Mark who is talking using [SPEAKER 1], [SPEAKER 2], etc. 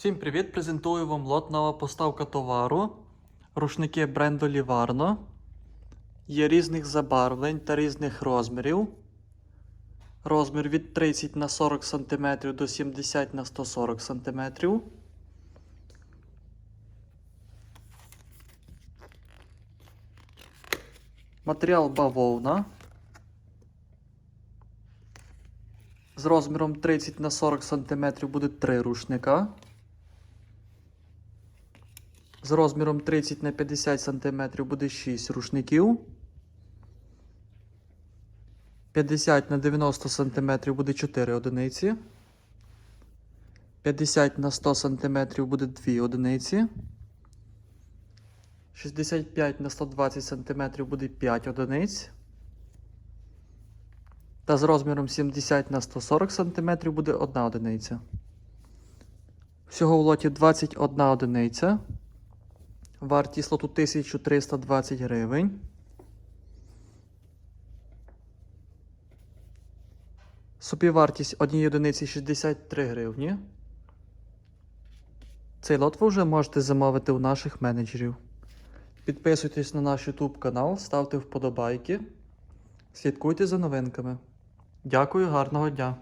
[SPEAKER 1] Всім привіт! Презентую вам лот нова поставка товару. Рушники бренду Livarno. Є різних забарвлень та різних розмірів. Розмір від 30 на 40 см до 70 на 140 см. Матеріал бавовна. З розміром 30 на 40 см буде 3 рушника. З розміром 30 на 50 см буде 6 рушників. 50 на 90 см буде 4 одиниці. 50 на 100 см буде 2 одиниці. 65 на 120 см буде 5 одиниць. Та з розміром 70 на 140 см буде 1 одиниця. Всього в лоті 21 одиниця. Вартість лоту 1320 гривень. Собівартість однієї одиниці 63 гривні. Цей лот ви вже можете замовити у наших менеджерів. Підписуйтесь на наш YouTube канал, ставте вподобайки. Слідкуйте за новинками. Дякую, гарного дня!